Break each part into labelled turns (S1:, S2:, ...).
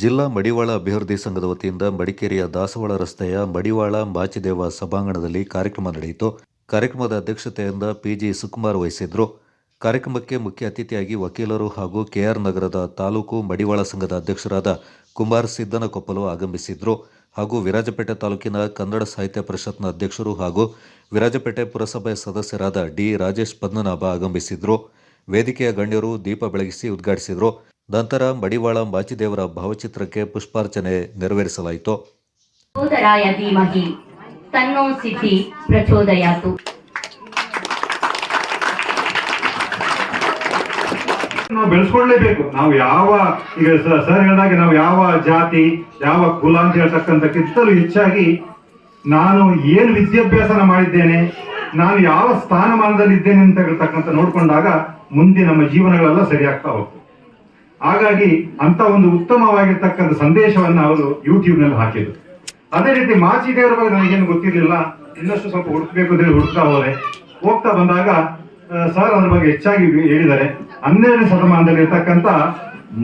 S1: ಜಿಲ್ಲಾ ಮಡಿವಾಳ ಅಭಿವೃದ್ಧಿ ಸಂಘದ ವತಿಯಿಂದ ಮಡಿಕೇರಿಯ ದಾಸವಾಳ ರಸ್ತೆಯ ಮಡಿವಾಳ ಮಾಚಿದೇವ ಸಭಾಂಗಣದಲ್ಲಿ ಕಾರ್ಯಕ್ರಮ ನಡೆಯಿತು. ಕಾರ್ಯಕ್ರಮದ ಅಧ್ಯಕ್ಷತೆಯಿಂದ ಪಿಜಿ ಸುಕುಮಾರ್ ವಹಿಸಿದ್ರು. ಕಾರ್ಯಕ್ರಮಕ್ಕೆ ಮುಖ್ಯ ಅತಿಥಿಯಾಗಿ ವಕೀಲರು ಹಾಗೂ ಕೆಆರ್ ನಗರದ ತಾಲೂಕು ಮಡಿವಾಳ ಸಂಘದ ಅಧ್ಯಕ್ಷರಾದ ಕುಮಾರ್ ಸಿದ್ದನಕೊಪ್ಪಲು ಆಗಮಿಸಿದ್ರು. ಹಾಗೂ ವಿರಾಜಪೇಟೆ ತಾಲೂಕಿನ ಕನ್ನಡ ಸಾಹಿತ್ಯ ಪರಿಷತ್ನ ಅಧ್ಯಕ್ಷರು ಹಾಗೂ ವಿರಾಜಪೇಟೆ ಪುರಸಭೆ ಸದಸ್ಯರಾದ ಡಿ ರಾಜೇಶ್ ಪದ್ಮನಾಭ ಆಗಮಿಸಿದ್ರು. ವೇದಿಕೆಯ ಗಣ್ಯರು ದೀಪ ಬೆಳಗಿಸಿ ಉದ್ಘಾಟಿಸಿದರು. ನಂತರ ಮಡಿವಾಳ ಮಾಚಿದೇವರ ಭಾವಚಿತ್ರಕ್ಕೆ ಪುಷ್ಪಾರ್ಚನೆ ನೆರವೇರಿಸಲಾಯಿತು.
S2: ತನ್ನೋ ಸಿದ್ಧಿ ಪ್ರಚೋದಯಾತು.
S3: ನಾವು ಬೆಳೆಸ್ಕೊಳ್ಳೇಬೇಕು. ನಾವು ಯಾವ ಈಗ ಸರ್ ಹೇಳಿದಾಗ ನಾವು ಯಾವ ಜಾತಿ ಯಾವ ಕುಲ ಅಂತ ಹೇಳ್ತಕ್ಕಂಥಕ್ಕಿಂತಲೂ ಹೆಚ್ಚಾಗಿ ನಾನು ಏನು ವಿದ್ಯಾಭ್ಯಾಸನ ಮಾಡಿದ್ದೇನೆ ನಾನು ಯಾವ ಸ್ಥಾನಮಾನದಲ್ಲಿ ಇದ್ದೇನೆ ಅಂತ ಹೇಳ್ತಕ್ಕಂಥ ನೋಡ್ಕೊಂಡಾಗ ಮುಂದೆ ನಮ್ಮ ಜೀವನಗಳೆಲ್ಲ ಸರಿಯಾಗ್ತಾ ಹೋಗ್ತದೆ ಹಾಗಾಗಿ ಅಂತ ಒಂದು ಉತ್ತಮವಾಗಿರ್ತಕ್ಕಂಥ ಸಂದೇಶವನ್ನ ಅವರು ಯೂಟ್ಯೂಬ್ನಲ್ಲಿ ಹಾಕಿದ್ರು. ಅದೇ ರೀತಿ ಮಾಚಿದೇವರ ಬಗ್ಗೆ ನನಗೇನು ಗೊತ್ತಿರಲಿಲ್ಲ. ಇನ್ನಷ್ಟು ಸ್ವಲ್ಪ ಹುಡುಕ್ಬೇಕು ಅಂತ ಹೇಳಿ ಹುಡುಕ್ತಾ ಹೋದೆ. ಹೋಗ್ತಾ ಬಂದಾಗ ಸರ್ ಅದ್ರ ಬಗ್ಗೆ ಹೆಚ್ಚಾಗಿ ಹೇಳಿದ್ದಾರೆ. ಹನ್ನೆರಡನೇ ಶತಮಾನದಲ್ಲಿ ಇರ್ತಕ್ಕಂಥ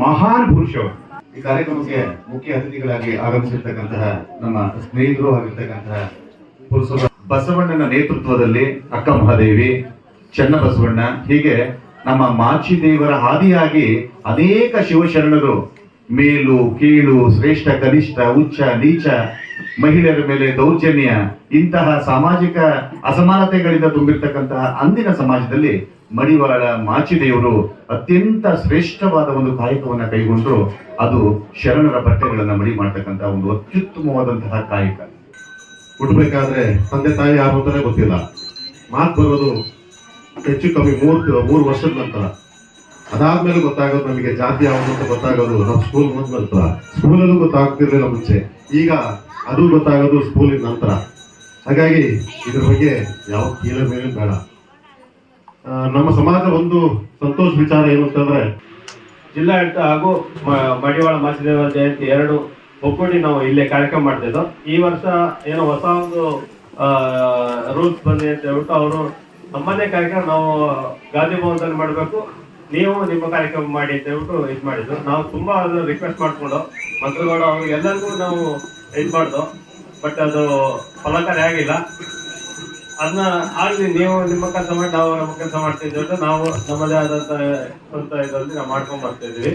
S3: ಮಹಾನ್ ಪುರುಷರು
S4: ಈ ಕಾರ್ಯಕ್ರಮಕ್ಕೆ ಮುಖ್ಯ ಅತಿಥಿಗಳಾಗಿ ಆಗಮಿಸಿರ್ತಕ್ಕಂತಹ ನಮ್ಮ ಸ್ನೇಹಿತರು ಆಗಿರ್ತಕ್ಕಂತಹ ಪುರುಷರು ಬಸವಣ್ಣನ ನೇತೃತ್ವದಲ್ಲಿ ಅಕ್ಕ ಮಹಾದೇವಿ, ಚನ್ನಬಸವಣ್ಣ, ಹೀಗೆ ನಮ್ಮ ಮಾಚಿದೇವರ ಹಾದಿಯಾಗಿ ಅನೇಕ ಶಿವಶರಣರು ಮೇಲು, ಕೀಳು, ಶ್ರೇಷ್ಠ, ಕನಿಷ್ಠ ಉಚ್ಚ ನೀಚ, ಮಹಿಳೆಯರ ಮೇಲೆ ದೌರ್ಜನ್ಯ, ಇಂತಹ ಸಾಮಾಜಿಕ ಅಸಮಾನತೆಗಳಿಂದ ತುಂಬಿರ್ತಕ್ಕಂತಹ ಅಂದಿನ ಸಮಾಜದಲ್ಲಿ ಮಡಿವಾಳ ಮಾಚಿದೇವರು ಅತ್ಯಂತ ಶ್ರೇಷ್ಠವಾದ ಒಂದು ಕಾಯಕವನ್ನ ಕೈಗೊಂಡ್ರು ಅದು ಶರಣರ ಬಟ್ಟೆಗಳನ್ನ ಮಡಿ ಮಾಡ್ತಕ್ಕಂತಹ ಒಂದು ಅತ್ಯುತ್ತಮವಾದಂತಹ ಕಾಯಕ.
S5: ಹುಟ್ಟಬೇಕಾದ್ರೆ ತಂದೆ ತಾಯಿ ಯಾರು ಅಂತಾನೆ ಗೊತ್ತಿಲ್ಲ. ಮಾತು ಬರೋದು ಹೆಚ್ಚು ಕಮ್ಮಿ ಮೂರು ಮೂರು ವರ್ಷದ ನಂತರ. ಅದಾದ್ಮೇಲೆ ಗೊತ್ತಾಗೋದು ನಮಗೆ ಜಾತಿ ಯಾವುದು ಅಂತ ಗೊತ್ತಾಗೋದು ನಮ್ಮ ಸ್ಕೂಲ್ ಮುಂದೆ ನಂತರ ಸ್ಕೂಲಲ್ಲೂ ಗೊತ್ತಾಗ್ತಿರ್ಲಿಲ್ಲ ಮುಂಚೆ. ಈಗ ಅದು ಗೊತ್ತಾಗೋದು ಸ್ಕೂಲಿನ ನಂತರ. ಹಾಗಾಗಿ ಇದ್ರ ಬಗ್ಗೆ ಯಾವ ಕೀಳ ಮೇಲೆ ಬೇಡ. ನಮ್ಮ ಸಮಾಜ ಒಂದು ಸಂತೋಷ ವಿಚಾರ ಏನು ಅಂತಂದ್ರೆ
S6: ಜಿಲ್ಲಾಡಳಿತ ಹಾಗೂ ಮಡಿವಾಳ ಮಾಚಿದೇವ ಜಯಂತಿ ಎರಡು ಒಗ್ಗೂಡಿ ನಾವು ಇಲ್ಲೇ ಕಾರ್ಯಕ್ರಮ ಮಾಡ್ತಿದ್ದೋ. ಈ ವರ್ಷ ಏನೋ ಹೊಸ ಒಂದು ರೂಲ್ಸ್ ಬಂದಿದೆ ಅಂತ ಹೇಳ್ಬಿಟ್ಟು ಅವರು ನಮ್ಮನ್ನೇ ಕಾರ್ಯಕ್ರಮ ನಾವು ಗಾಂಧಿ ಭವನದಲ್ಲಿ ಮಾಡಬೇಕು. ನೀವು ನಿಮ್ಮ ಕಾರ್ಯಕ್ರಮ ಮಾಡಿ ಅಂತ ಹೇಳ್ಬಿಟ್ಟು ಇದು ಮಾಡಿದ್ರು ನಾವು ತುಂಬಾ ಅದನ್ನು ರಿಕ್ವೆಸ್ಟ್ ಮಾಡ್ಕೊಂಡು ಮಂತ್ರಿಗೌಡ ಅವರು ಎಲ್ಲರಿಗೂ ನಾವು ಇದು ಮಾಡ್ದು. ಬಟ್ ಅದು ಫಲಕಾರಿ ಆಗಿಲ್ಲ. ಅದನ್ನ ಆಗ್ಲಿ ನೀವು ನಿಮ್ಮ ಕೆಲಸ ಮಾಡಿ, ನಾವು ನಮ್ಮ ಕೆಲಸ ಮಾಡ್ತಿದ್ದೇವೆ ನಾವು ನಮ್ಮದೇ ಆದಂತ ಸ್ವಂತ ಇದರಲ್ಲಿ ನಾವು ಮಾಡ್ಕೊಂಡು ಬರ್ತಾ ಇದೀವಿ